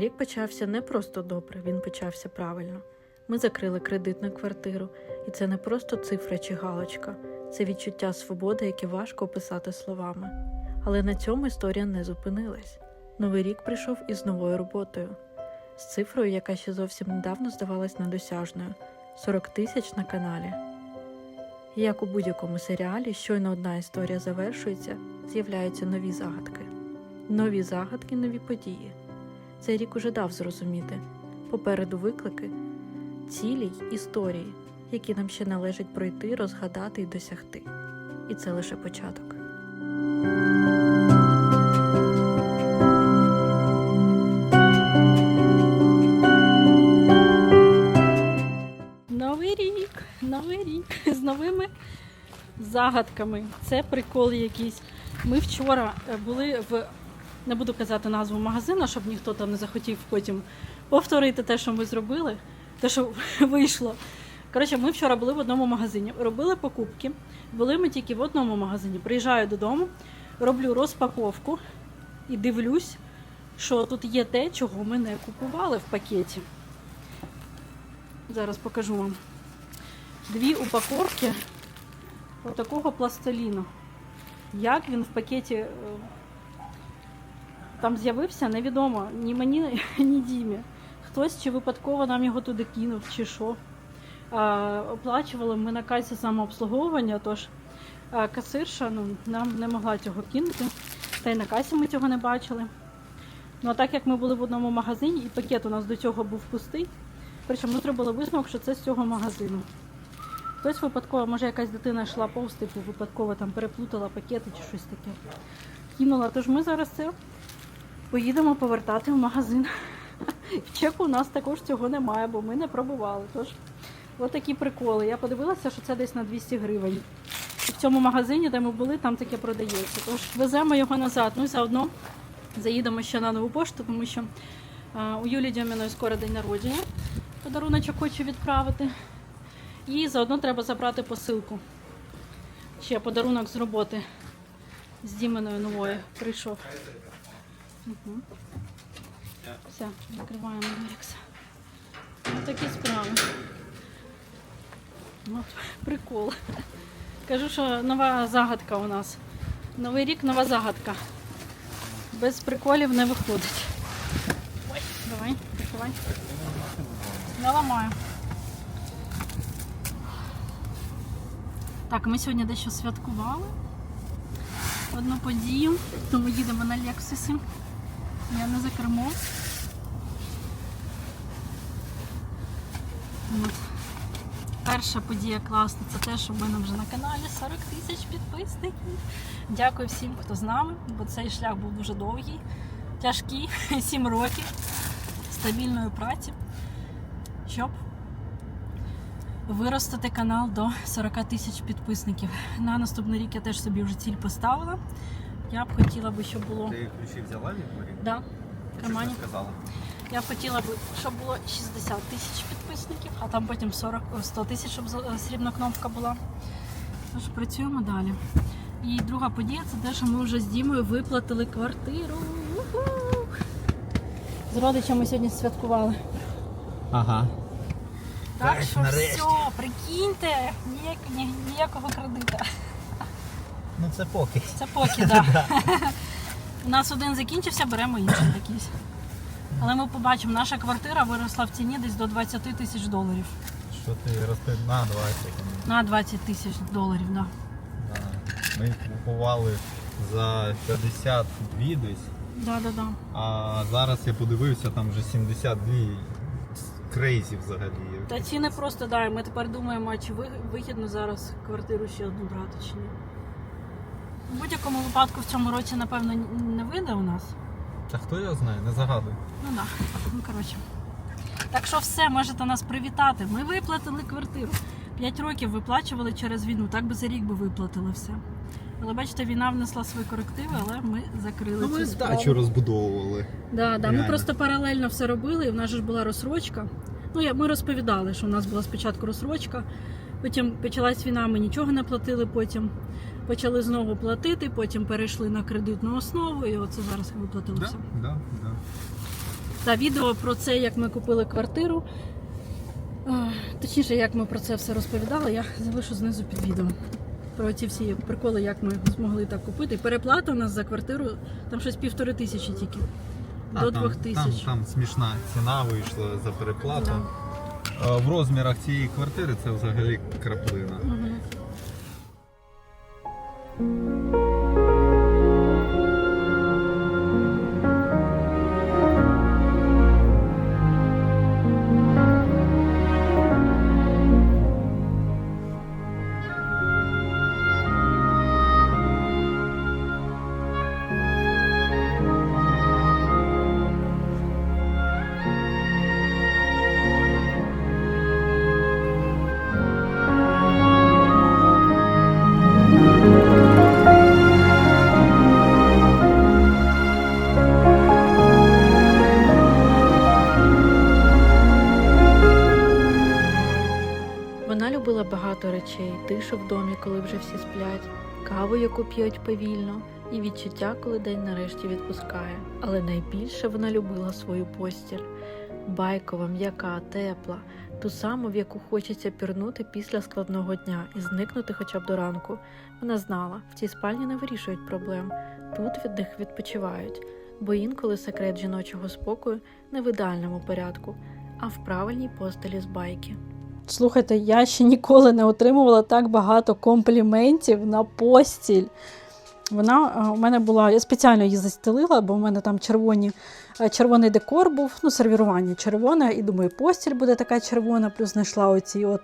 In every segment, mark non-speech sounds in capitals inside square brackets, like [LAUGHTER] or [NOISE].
Новий рік почався не просто добре, він почався правильно. Ми закрили кредит на квартиру, і це не просто цифра чи галочка, це відчуття свободи, яке важко описати словами. Але на цьому історія не зупинилась. Новий рік прийшов із новою роботою, з цифрою, яка ще зовсім недавно здавалась недосяжною 40 тисяч на каналі. Як у будь-якому серіалі, щойно одна історія завершується, з'являються нові загадки. Нові загадки, нові події. Цей рік уже дав зрозуміти попереду виклики, цілі й історії, які нам ще належить пройти, розгадати і досягти. І це лише початок. Новий рік, новий рік [LAUGHS] з новими загадками. Це прикол якийсь. Ми вчора е, були в, не буду казати назву магазину, щоб ніхто там не захотів потім повторити те, що ми зробили, те, що [LAUGHS] вийшло. Коротше, ми вчора були в одному магазині, робили покупки. Були ми тільки в одному магазині. Приїжджаю додому, роблю розпаковку і дивлюсь, що тут є те, чого ми не купували в пакеті. Зараз покажу вам. Дві упаковки отакого пластиліну. Як він в пакеті е, там з'явився, невідомо ні мені, [LAUGHS] ні Дімі. Хтось чи випадково нам його туди кинув, чи що. А, оплачували ми на касі самообслуговування, тож а, касирша ну, нам не могла цього кинути. Та й на касі ми цього не бачили. Ну а так як ми були в одному магазині, і пакет у нас до цього був пустий, Причому ми зробили висновок, що це з цього магазину. Хтось випадково, може якась дитина йшла повз, типу, випадково там переплутала пакети чи щось таке. Кинула. Тож ми зараз це поїдемо повертати в магазин. В чеку у нас також цього немає, бо ми не пробували. Тож, от такі приколи. Я подивилася, що це десь на 200 гривень. І в цьому магазині, де ми були, там таке продається. Тож веземо його назад. Ну і заодно заїдемо ще на нову пошту, тому що у Юлії Дьоміної скоро день народження подаруночок хочу відправити. І заодно треба забрати посилку. Ще подарунок з роботи з Діменою новою прийшов. Угу. Все, закриваємо Дорікс. Ось такі справи. От, прикол. Кажу, що нова загадка у нас. Новий рік нова загадка. Без приколів не виходить. Ой, давай, прикривай. Я ламаю. Так, ми сьогодні дещо святкували одну подію, тому їдемо на Лексусі. Я не за кермо. От. Перша подія класна, це те, що в мене вже на каналі 40 тисяч підписників. Дякую всім, хто з нами, бо цей шлях був дуже довгий, тяжкий, [LAUGHS] 7 років стабільної праці, щоб виростити канал до 40 тисяч підписників. На наступний рік я теж собі вже ціль поставила. Я б хотіла би, щоб було. Ти ключі взяла від дворі? Да, в кармані. Я б хотіла б, щоб було 60 тисяч підписників, а там потім 40, 100 тисяч, щоб срібна кнопка була. Тож працюємо далі. І друга подія це те, що ми вже з Дімою виплатили квартиру. Уху! З родичами сьогодні святкували. Ага. Так Так, що нарешті. все, прикиньте, ніяк, ні- ніякого кредита. Ну це поки. Це поки, [LAUGHS] так. У нас один закінчився, беремо інший якийсь. Але ми побачимо, наша квартира виросла в ціні десь до 20 тисяч доларів. Що ти рости на 20. На 20 тисяч доларів, так. Да. Да. Ми купували за 52 десь, Да, да, да. а зараз я подивився, там вже 72 крейзі взагалі. Та ціни просто да, і ми тепер думаємо, а чи ви- вигідно зараз квартиру ще одну брати чи ні. У будь-якому випадку в цьому році, напевно, не вийде у нас. Та хто його знає, не загадуй. Ну так, да. ну коротше. Так що все, можете нас привітати. Ми виплатили квартиру. П'ять років виплачували через війну, так би за рік би виплатили все. Але бачите, війна внесла свої корективи, але ми закрили Ну цю ми справу. дачу розбудовували. Да, да. Ми Реально. просто паралельно все робили, і в нас же ж була розсрочка. Ну, я- ми розповідали, що у нас була спочатку розсрочка, потім почалась війна, ми нічого не платили, потім почали знову платити, потім перейшли на кредитну основу, і оце зараз виплатили Да, все. да, да. та відео про це, як ми купили квартиру. Точніше, як ми про це все розповідали, я залишу знизу під відео. Про ці всі приколи, як ми змогли так купити. Переплата у нас за квартиру там щось півтори тисячі тільки. А, До там- двох Там, тисяч. там смішна ціна вийшла за переплату. Да. В розмірах цієї квартири це взагалі краплина. Мгм. Вона тишу в домі, коли вже всі сплять, каву, яку п'ють повільно, і відчуття, коли день нарешті відпускає. Але найбільше вона любила свою постіль. Байкова, м'яка, тепла, ту саму, в яку хочеться пірнути після складного дня і зникнути хоча б до ранку. Вона знала, в цій спальні не вирішують проблем, тут від них відпочивають, бо інколи секрет жіночого спокою не в ідеальному порядку, а в правильній постелі з байки. Слухайте, я ще ніколи не отримувала так багато компліментів на постіль. Вона е, у мене була, я спеціально її застелила, бо в мене там червоні, е, червоний декор був, ну, сервірування червоне, і думаю, постіль буде така червона, плюс знайшла оці от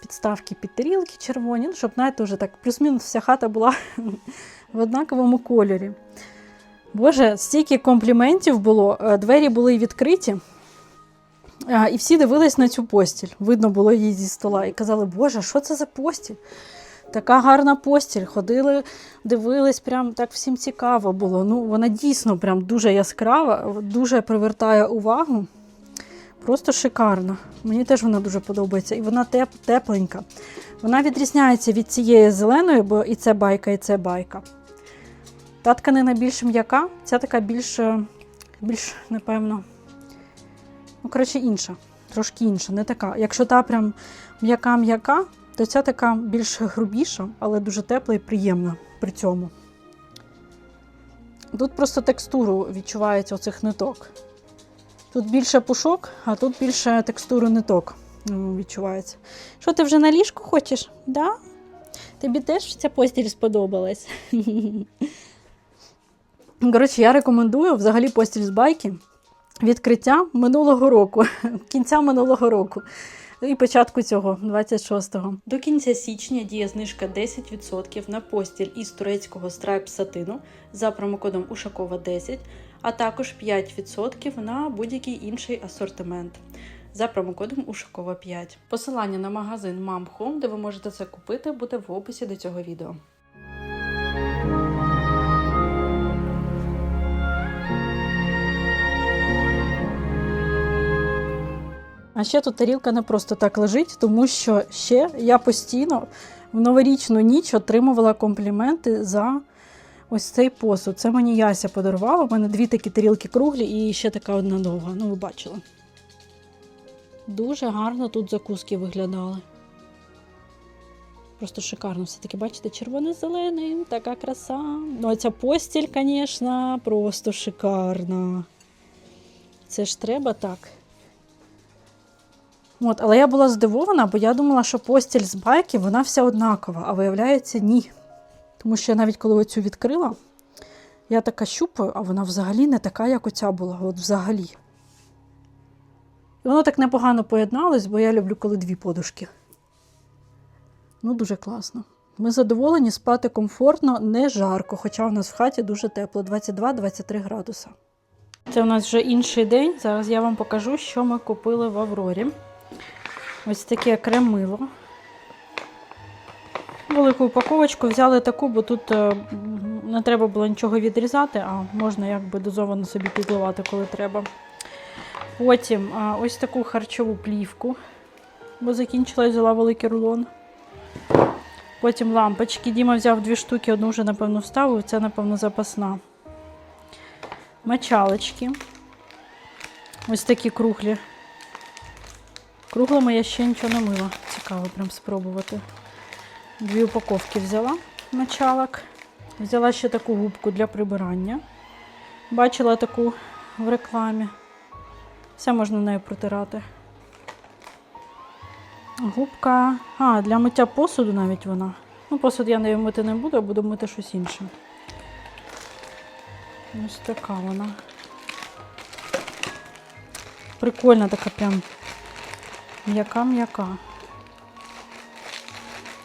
підставки під тарілки червоні, ну, щоб, знаєте, вже так плюс-мінус вся хата була [LAUGHS] в однаковому кольорі. Боже, стільки компліментів було, е, двері були відкриті. І всі дивились на цю постіль. Видно було її зі стола. І казали, Боже, що це за постіль? Така гарна постіль. Ходили, дивились, прям так всім цікаво було. Ну, вона дійсно прям дуже яскрава, дуже привертає увагу. Просто шикарна. Мені теж вона дуже подобається. І вона теп, тепленька. Вона відрізняється від цієї зеленої, бо і це байка, і це байка. Та тканина більш м'яка, ця така більш, більш напевно, Ну, коротше, інша, трошки інша, не така. Якщо та прям м'яка-м'яка, то ця така більш грубіша, але дуже тепла і приємна при цьому. Тут просто текстуру відчувається оцих ниток. Тут більше пушок, а тут більше текстуру ниток відчувається. Що ти вже на ліжку хочеш? Да? Тобі теж ця постіль сподобалась. [LAUGHS] Коротше, я рекомендую взагалі постіль з байки відкриття минулого року, [LAUGHS] кінця минулого року і початку цього, 26-го. До кінця січня діє знижка 10% на постіль із турецького страйп сатину за промокодом Ушакова 10, а також 5% на будь-який інший асортимент. За промокодом Ушакова 5. Посилання на магазин Mom Home, де ви можете це купити, буде в описі до цього відео. А ще тут тарілка не просто так лежить, тому що ще я постійно в новорічну ніч отримувала компліменти за ось цей посуд. Це мені Яся подарувала. У мене дві такі тарілки круглі і ще така одна довга. Ну, ви бачили. Дуже гарно тут закуски виглядали. Просто шикарно. Все-таки, бачите, червоно-зелений, така краса. Ну, а ця постіль, звісно, просто шикарна. Це ж треба так. От, але я була здивована, бо я думала, що постіль з байки вона вся однакова, а виявляється, ні. Тому що я навіть коли оцю відкрила, я така щупаю, а вона взагалі не така, як оця була. От взагалі. І воно так непогано поєдналось, бо я люблю, коли дві подушки. Ну, дуже класно. Ми задоволені спати комфортно, не жарко, хоча у нас в хаті дуже тепло 22-23 градуса. Це у нас вже інший день. Зараз я вам покажу, що ми купили в Аврорі. Ось таке крем-мило. Велику упаковочку взяли таку, бо тут е, не треба було нічого відрізати, а можна якби дозовано собі підливати, коли треба. Потім ось таку харчову плівку, бо закінчилась, взяла великий рулон. Потім лампочки. Діма взяв дві штуки, одну вже, напевно, вставив, це, напевно, запасна. Мочалочки. Ось такі круглі. Круглими я ще нічого не мила. Цікаво прям спробувати. Дві упаковки взяла началок. Взяла ще таку губку для прибирання. Бачила таку в рекламі. Все можна нею протирати. Губка. А, для миття посуду навіть вона. Ну, посуд я нею мити не буду, а буду мити щось інше. Ось така вона. Прикольна така прям м'яка-м'яка.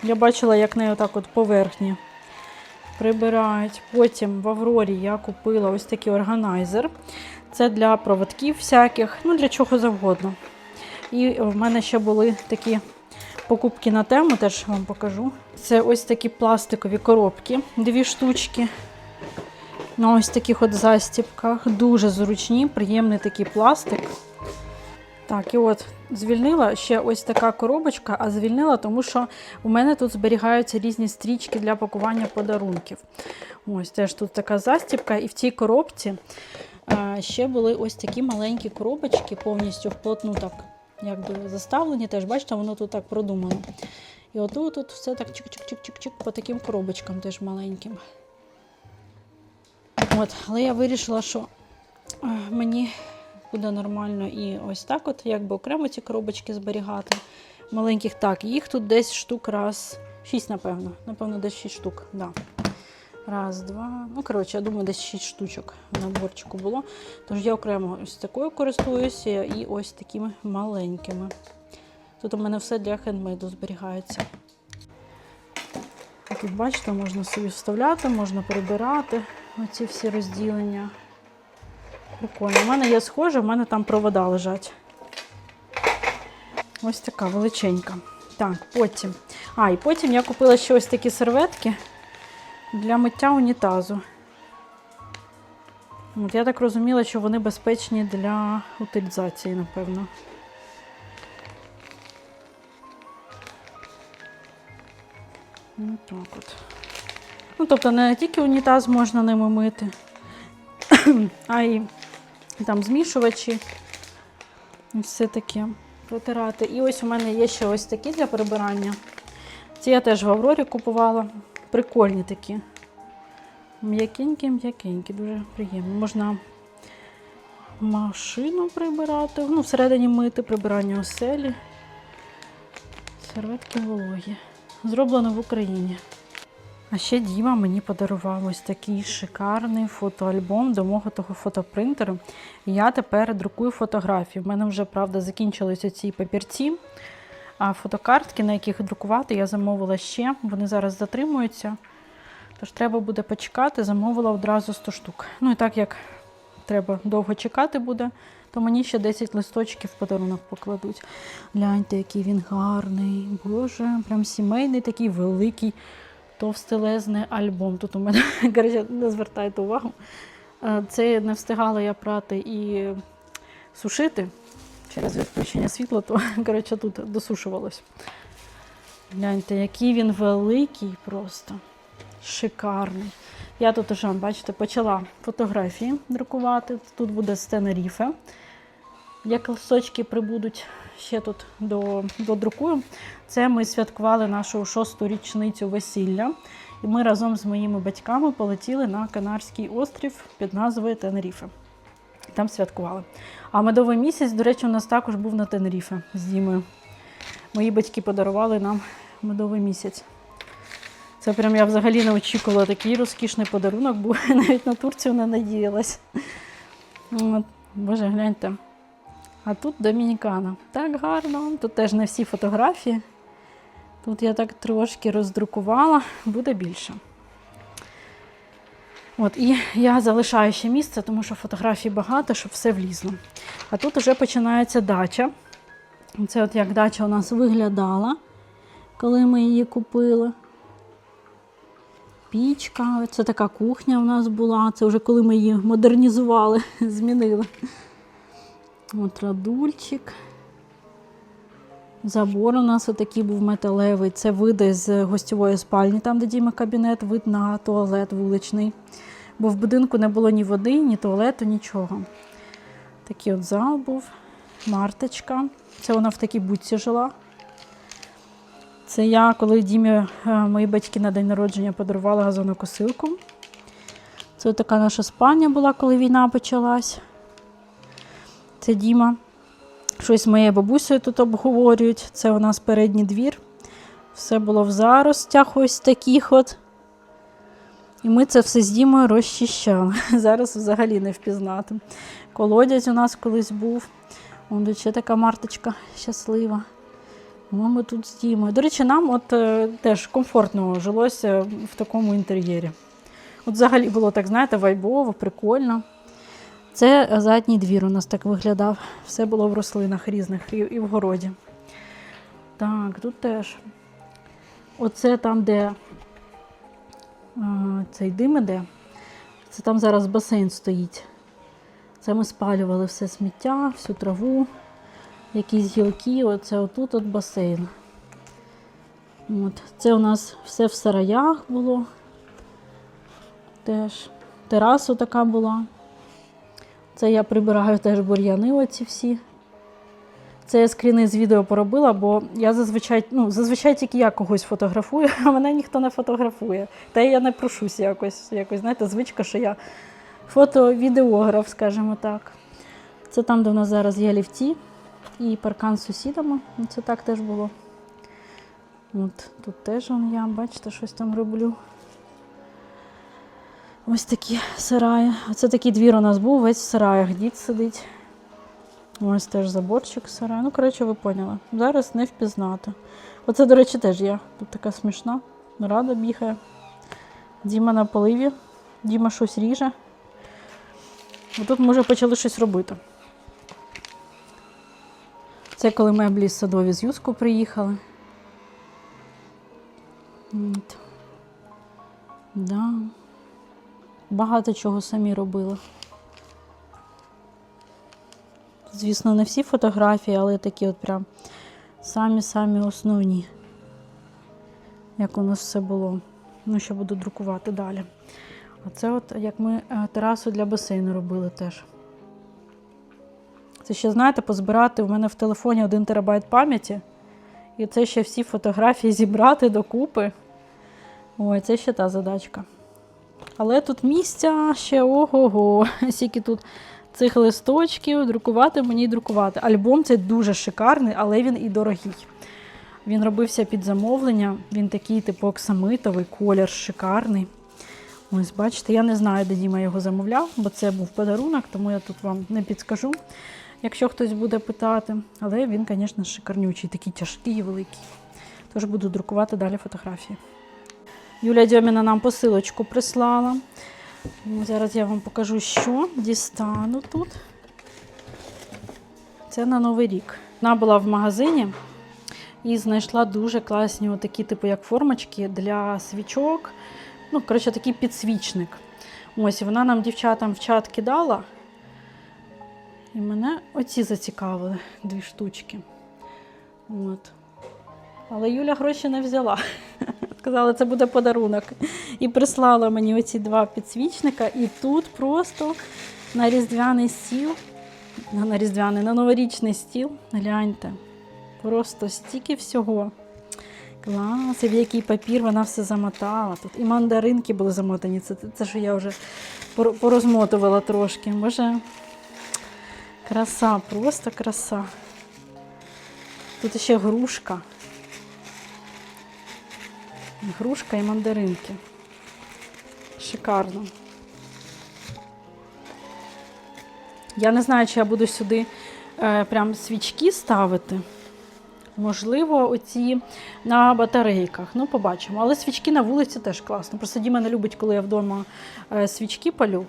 Я бачила, як нею так от поверхні прибирають. Потім в Аврорі я купила ось такий органайзер. Це для проводків всяких, ну для чого завгодно. І в мене ще були такі покупки на тему, теж вам покажу. Це ось такі пластикові коробки, дві штучки. На ось таких от застіпках. Дуже зручні, приємний такий пластик. Так, і от звільнила ще ось така коробочка, а звільнила, тому що у мене тут зберігаються різні стрічки для пакування подарунків. Ось теж тут така застіпка, і в цій коробці а, ще були ось такі маленькі коробочки, повністю вплотну так, якби заставлені. Теж бачите, воно тут так продумано. І отут тут все так чик-чик-чик-чик-чик по таким коробочкам теж маленьким. От, але я вирішила, що а, мені буде нормально і ось так, от якби окремо ці коробочки зберігати. Маленьких так, їх тут десь штук раз. Шість, напевно. Напевно, десь шість штук. Да. Раз, два. Ну, коротше, я думаю, десь шість штучок в наборчику було. Тож я окремо ось такою користуюся і ось такими маленькими. Тут у мене все для хендмейду зберігається. Тут, бачите, можна собі вставляти, можна прибирати оці всі розділення. Прикольно. У мене є схоже, в мене там провода лежать. Ось така величенька. Так, потім. А, і потім я купила ще ось такі серветки для миття унітазу. От, я так розуміла, що вони безпечні для утилізації, напевно. Ну, так от. Ну, тобто не тільки унітаз можна ними мити, [COUGHS] а й там змішувачі. І все таке протирати. І ось у мене є ще ось такі для прибирання. Ці я теж в Аврорі купувала. Прикольні такі. М'якенькі, м'якенькі, дуже приємні. Можна машину прибирати, ну, всередині мити, прибирання оселі. Серветки вологі. Зроблено в Україні. А ще Діма мені подарував ось такий шикарний фотоальбом до мого того фотопринтеру. Я тепер друкую фотографії. У мене вже, правда, закінчились оці папірці. А фотокартки, на яких друкувати, я замовила ще. Вони зараз затримуються. Тож треба буде почекати, замовила одразу 100 штук. Ну і так як треба довго чекати буде, то мені ще 10 листочків в подарунок покладуть. Гляньте, який він гарний. Боже, прям сімейний, такий великий товстелезний альбом. Тут у мене [LAUGHS] коротше, не звертайте увагу. Е, Це не встигала я прати і сушити через відключення світла, то [LAUGHS] коротше, тут досушувалось. Гляньте, який він великий просто. Шикарний. Я тут уже, бачите, почала фотографії друкувати. Тут буде з Тенеріфе. Як листочки прибудуть ще тут до, додрукую. Це ми святкували нашу шосту річницю весілля. І ми разом з моїми батьками полетіли на Канарський острів під назвою Тенеріфе. Там святкували. А медовий місяць, до речі, у нас також був на Тенеріфе з Дімою. Мої батьки подарували нам медовий місяць. Це прям я взагалі не очікувала такий розкішний подарунок, бо [LAUGHS] навіть на Турцію не надіялась. Боже, гляньте. А тут Домінікана. Так гарно. Тут теж не всі фотографії. Тут я так трошки роздрукувала, буде більше. От, і я залишаю ще місце, тому що фотографій багато, щоб все влізло. А тут вже починається дача. Це от як дача у нас виглядала, коли ми її купили. Пічка, це така кухня у нас була. Це вже коли ми її модернізували, [LAUGHS] змінили. От радульчик. Забор у нас отакий був металевий. Це види з гостьової спальні, там, де Діма кабінет, вид на туалет вуличний. Бо в будинку не було ні води, ні туалету, нічого. Такий от зал був. Марточка. Це вона в такій будці жила. Це я, коли Дімі е, мої батьки на день народження подарували газонокосилку. Це така наша спальня була, коли війна почалась. Це Діма. Щось моєю бабусею тут обговорюють. Це у нас передній двір. Все було в заростях ось таких от. І ми це все з Дімою розчищали. [LAUGHS] Зараз взагалі не впізнати. Колодязь у нас колись був. Вон ще така марточка щаслива. Ми тут з Дімою. До речі, нам от е, теж комфортно жилося в такому інтер'єрі. От взагалі було так, знаєте, вайбово, прикольно. Це задній двір у нас так виглядав. Все було в рослинах різних і, в городі. Так, тут теж. Оце там, де е, цей дим іде. Це там зараз басейн стоїть. Це ми спалювали все сміття, всю траву, якісь гілки. Оце отут от басейн. От. Це у нас все в сараях було. Теж тераса така була. Це я прибираю теж бур'яни оці всі. Це я скріни з відео поробила, бо я зазвичай, ну, зазвичай тільки я когось фотографую, [LAUGHS] а мене ніхто не фотографує. Та я не прошусь якось, якось, знаєте, звичка, що я фото-відеограф, скажімо так. Це там, де у нас зараз є ліфті і паркан з сусідами. Ну, Це так теж було. От тут теж он я, бачите, щось там роблю. Ось такі сараї. Оце такий двір у нас був, весь в сараях дід сидить. Ось теж заборчик сарай. Ну, коротше, ви поняли. Зараз не впізнати. Оце, до речі, теж є. Тут така смішна. Рада бігає. Діма на поливі. Діма щось ріже. Тут ми вже почали щось робити. Це коли меблі з садові з Юску приїхали. От. Да. Багато чого самі робили. Звісно, не всі фотографії, але такі от прям самі-самі основні. Як у нас все було. Ну, що буду друкувати далі. Оце от як ми е, терасу для басейну робили теж. Це ще, знаєте, позбирати. У мене в телефоні 1 терабайт пам'яті. І це ще всі фотографії зібрати докупи. Ой, це ще та задачка. Але тут місця ще ого-го. [LAUGHS] Скільки тут цих листочків, друкувати мені друкувати. Альбом цей дуже шикарний, але він і дорогий. Він робився під замовлення. Він такий, типу, оксамитовий, колір шикарний. Ось, бачите, я не знаю, де Діма його замовляв, бо це був подарунок, тому я тут вам не підскажу, якщо хтось буде питати. Але він, звісно, шикарнючий, такий тяжкий і великий. Тож буду друкувати далі фотографії. Юля Дьоміна нам посилочку прислала. Зараз я вам покажу, що дістану тут. Це на Новий рік. Вона була в магазині і знайшла дуже класні отакі, типу, як формочки для свічок. Ну, коротше, такий підсвічник. Ось, вона нам дівчатам в чат кидала. І мене оці зацікавили дві штучки. От. Але Юля гроші не взяла. [LAUGHS] Сказала, це буде подарунок. І прислала мені оці два підсвічника. І тут просто на різдвяний стіл, на різдвяний, на новорічний стіл. Гляньте. Просто стільки всього. Клас, і в який папір вона все замотала. Тут і мандаринки були замотані. Це, це що я вже порозмотувала трошки. Боже, краса, просто краса. Тут ще грушка. Грушка і мандаринки. Шикарно. Я не знаю, чи я буду сюди е, прям свічки ставити. Можливо, оці на батарейках. Ну, побачимо. Але свічки на вулиці теж класно. Просто Діма не любить, коли я вдома е, свічки палю.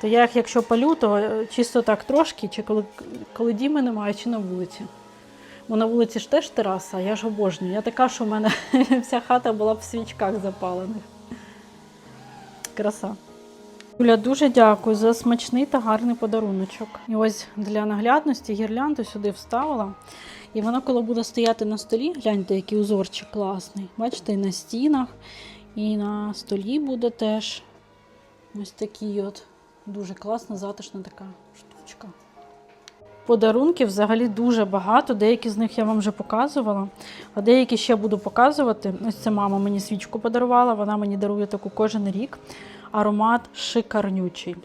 То я їх, якщо палю, то е, чисто так трошки, чи коли, коли Діми немає, чи на вулиці. Бо на вулиці ж теж тераса, я ж обожнюю. Я така, що в мене [LAUGHS] вся хата була б в свічках запалених. Краса. Юля, дуже дякую за смачний та гарний подаруночок. І ось для наглядності гірлянду сюди вставила. І воно, коли буде стояти на столі, гляньте, який узорчик класний. Бачите, і на стінах, і на столі буде теж ось такий от дуже класна, затишна така штучка. Подарунків взагалі дуже багато. Деякі з них я вам вже показувала, а деякі ще буду показувати. Ось це мама мені свічку подарувала. Вона мені дарує таку кожен рік. Аромат шикарнючий.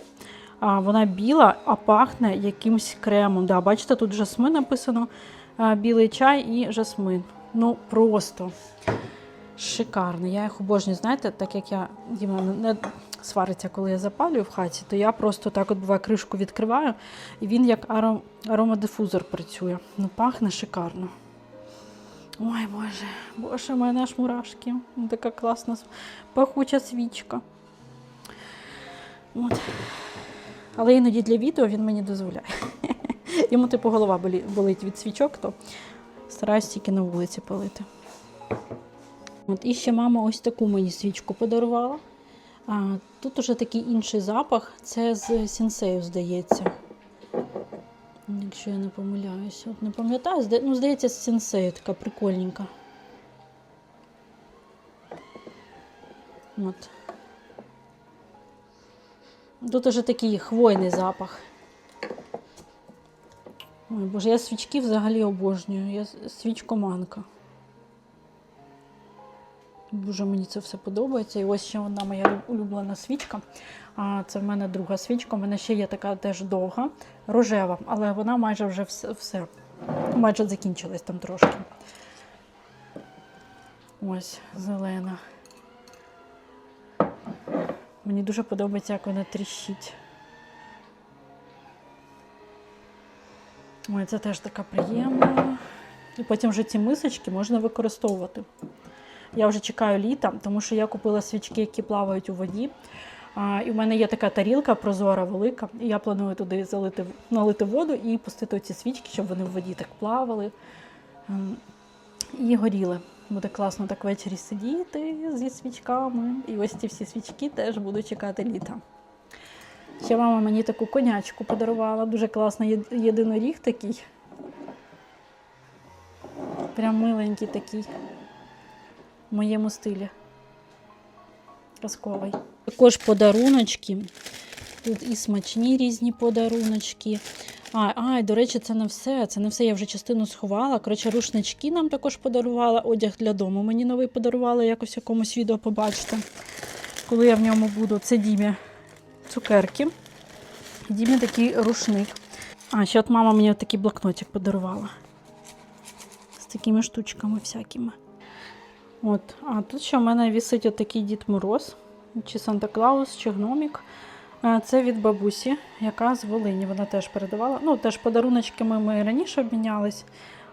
А, вона біла, а пахне якимсь кремом. Да, бачите, тут жасмин написано. Білий чай і жасмин. Ну просто шикарний. Я їх обожнюю. Знаєте, так як я Діма не свариться, коли я запалюю в хаті, то я просто так от буває кришку відкриваю, і він як аром, аромадифузор працює. Ну, пахне шикарно. Ой, Боже, Боже, в мене аж мурашки. Ну, Така класна пахуча свічка. От. Але іноді для відео він мені дозволяє. [LAUGHS] Йому, типу, голова болить від свічок, то стараюсь тільки на вулиці палити. От, і ще мама ось таку мені свічку подарувала. Тут уже такий інший запах. Це з сінсею, здається. Якщо я не помиляюся. От не пам'ятаю, ну, здається, з сінсею така прикольненька. От. Тут уже такий хвойний запах. Ой, боже, я свічки взагалі обожнюю. Я свічкоманка. Дуже мені це все подобається. І ось ще одна моя улюблена свічка. Це в мене друга свічка. У мене ще є така теж довга, рожева, але вона майже вже все, все. майже закінчилась там трошки. Ось зелена. Мені дуже подобається, як вона тріщить. Ой, це теж така приємна. І потім вже ці мисочки можна використовувати. Я вже чекаю літа, тому що я купила свічки, які плавають у воді. А, і в мене є така тарілка прозора, велика. І я планую туди залити, налити воду і пустити ці свічки, щоб вони в воді так плавали ем, і горіли. Буде класно так ввечері сидіти зі свічками. І ось ці всі свічки теж буду чекати літа. Ще мама мені таку конячку подарувала. Дуже класний єдиноріг такий. Прям миленький такий в моєму стилі. Казковий. Також подаруночки. Тут і смачні різні подаруночки. А, а, і, до речі, це не все. Це не все. Я вже частину сховала. Коротше, рушнички нам також подарувала. Одяг для дому мені новий подарувала, якось якомусь відео побачите. Коли я в ньому буду. Це Дімі цукерки. Дімі такий рушник. А, ще от мама мені такий блокнотик подарувала. З такими штучками всякими. От, а тут ще в мене вісить отакий Дід Мороз, чи Санта Клаус, чи гномік. Е, Це від бабусі, яка з Волині. Вона теж передавала. Ну, теж подаруночками ми раніше обмінялись,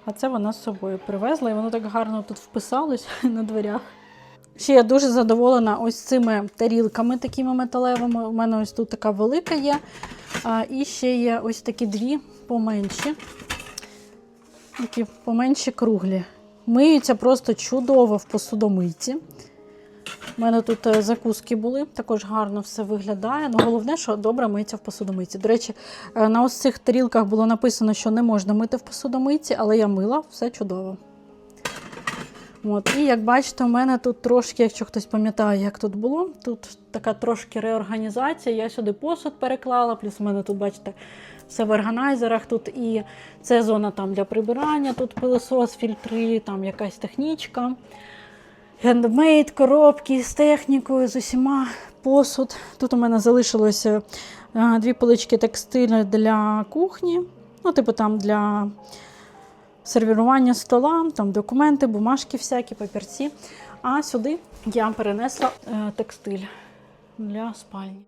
а це вона з собою привезла, і воно так гарно тут вписалось [LAUGHS] на дверях. Ще я дуже задоволена ось цими тарілками такими металевими. У мене ось тут така велика є. І ще є ось такі дві поменші. Такі поменші круглі. Миються просто чудово в посудомийці. У мене тут е, закуски були, також гарно все виглядає. Ну, головне, що добре миється в посудомийці. До речі, е, на ось цих тарілках було написано, що не можна мити в посудомийці, але я мила, все чудово. От. І як бачите, у мене тут трошки, якщо хтось пам'ятає, як тут було, тут така трошки реорганізація. Я сюди посуд переклала, плюс у мене тут, бачите, все в органайзерах. Тут і це зона там для прибирання, тут пилосос, фільтри, там якась технічка. Хендмейд, коробки з технікою, з усіма посуд. Тут у мене залишилося е, дві полички текстилю для кухні, ну, типу там для сервірування стола, там документи, бумажки всякі, папірці. А сюди я перенесла е, текстиль для спальні.